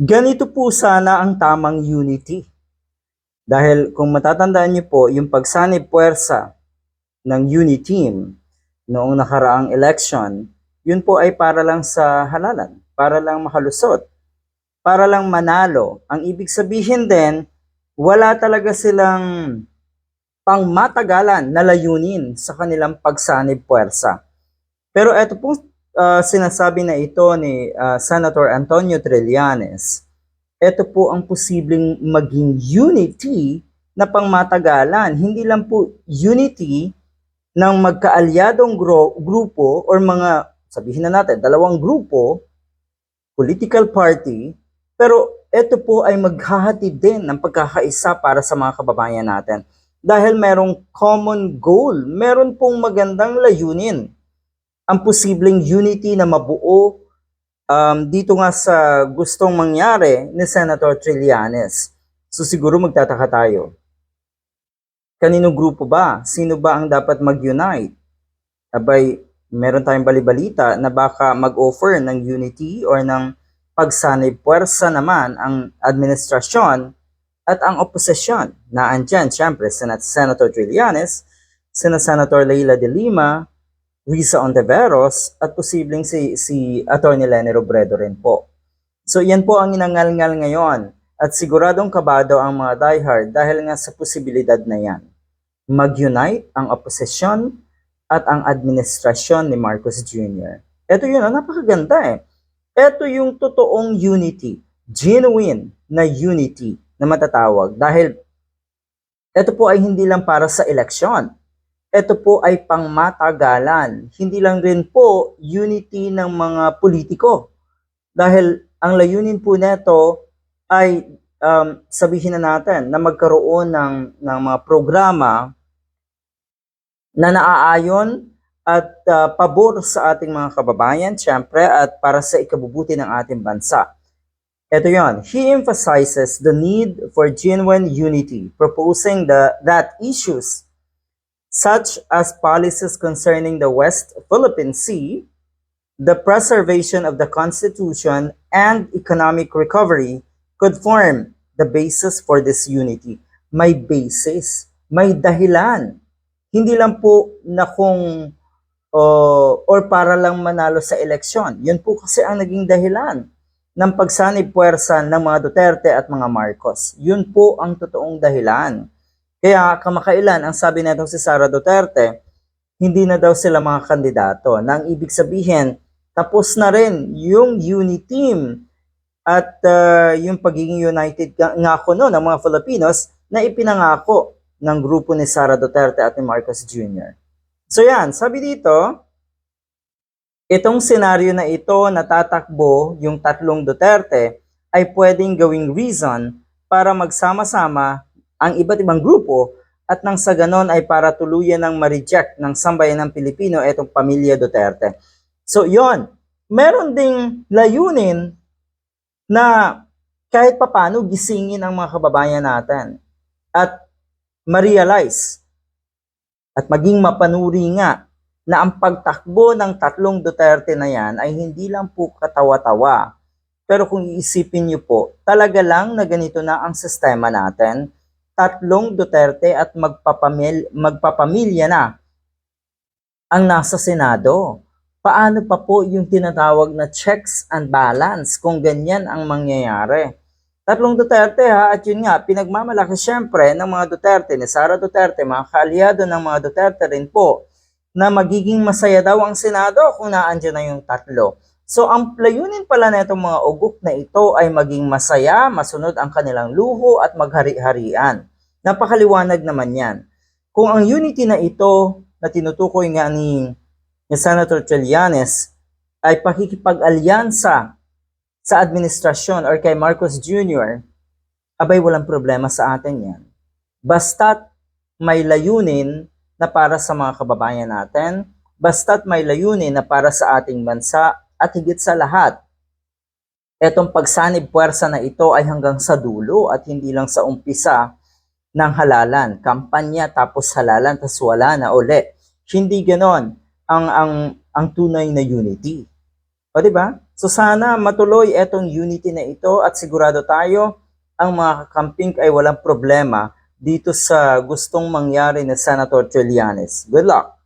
Ganito po sana ang tamang unity. Dahil kung matatandaan niyo po, yung pagsanib puwersa ng unity team noong nakaraang election, yun po ay para lang sa halalan, para lang makalusot, para lang manalo. Ang ibig sabihin din, wala talaga silang pangmatagalan na layunin sa kanilang pagsanib puwersa. Pero ito pong ah, sinasabi na ito ni ah, Senator Antonio Trillanes, ito po ang posibleng maging unity na pangmatagalan. Hindi lang po unity ng magkaalyadong gro- grupo or mga, sabihin na natin, dalawang grupo, political party, pero ito po ay maghahatid din ng pagkakaisa para sa mga kababayan natin. Dahil merong common goal, meron pong magandang layunin ang posibleng unity na mabuo um, dito nga sa gustong mangyari ni Senator Trillanes. So siguro magtataka tayo. Kaninong grupo ba? Sino ba ang dapat mag-unite? Abay, meron tayong balibalita na baka mag-offer ng unity or ng pagsanib puwersa naman ang administrasyon at ang oposisyon na andyan, syempre, Senat Senator Trillanes, Sena Senator Leila de Lima, Risa Ontiveros, at posibleng si, si Atty. Lenny Robredo rin po. So yan po ang inangal-ngal ngayon at siguradong kabado ang mga diehard dahil nga sa posibilidad na yan. Mag-unite ang oposisyon at ang administrasyon ni Marcos Jr. Ito yun, ah, napakaganda eh. Ito yung totoong unity, genuine na unity na matatawag dahil ito po ay hindi lang para sa eleksyon. Ito po ay pangmatagalan. Hindi lang rin po unity ng mga politiko. Dahil ang layunin po neto ay um, sabihin na natin na magkaroon ng, ng mga programa na naaayon at uh, pabor sa ating mga kababayan, syempre, at para sa ikabubuti ng ating bansa. Ito yon. He emphasizes the need for genuine unity, proposing the, that issues such as policies concerning the West Philippine Sea, the preservation of the Constitution, and economic recovery could form the basis for this unity. May basis, may dahilan. Hindi lang po na kung uh, or para lang manalo sa eleksyon. Yun po kasi ang naging dahilan ng pagsanib puwersa ng mga Duterte at mga Marcos. Yun po ang totoong dahilan. Kaya kamakailan, ang sabi na si Sara Duterte, hindi na daw sila mga kandidato. Nang ibig sabihin, tapos na rin yung unity team at uh, yung pagiging united nga nga ako no, ng mga Filipinos na ipinangako ng grupo ni Sara Duterte at ni Marcos Jr. So yan, sabi dito, itong senaryo na ito na tatakbo yung tatlong Duterte ay pwedeng gawing reason para magsama-sama ang iba't ibang grupo at nang sa ganon ay para tuluyan ng ma-reject ng sambayan ng Pilipino itong pamilya Duterte. So yon, meron ding layunin na kahit papano gisingin ang mga kababayan natin at ma-realize at maging mapanuri nga na ang pagtakbo ng tatlong Duterte na yan ay hindi lang po katawa-tawa. Pero kung iisipin niyo po, talaga lang na ganito na ang sistema natin, tatlong Duterte at magpapamil magpapamilya na ang nasa Senado. Paano pa po yung tinatawag na checks and balance kung ganyan ang mangyayari? Tatlong Duterte ha, at yun nga, pinagmamalaki syempre ng mga Duterte, ni Sara Duterte, mga kaalyado ng mga Duterte rin po, na magiging masaya daw ang Senado kung naandyan na yung tatlo. So ang layunin pala na mga ugok na ito ay maging masaya, masunod ang kanilang luho at maghari-harian. Napakaliwanag naman yan. Kung ang unity na ito na tinutukoy nga ni, ni Senator Trillanes ay pakikipag-alyansa sa administrasyon or kay Marcos Jr., abay walang problema sa atin yan. Basta't may layunin na para sa mga kababayan natin, basta't may layunin na para sa ating bansa at higit sa lahat, etong pagsanib puwersa na ito ay hanggang sa dulo at hindi lang sa umpisa ng halalan, kampanya tapos halalan tapos wala na uli. Hindi ganon ang ang ang tunay na unity. O di ba? So sana matuloy etong unity na ito at sigurado tayo ang mga kakamping ay walang problema dito sa gustong mangyari na Senator Trillanes. Good luck!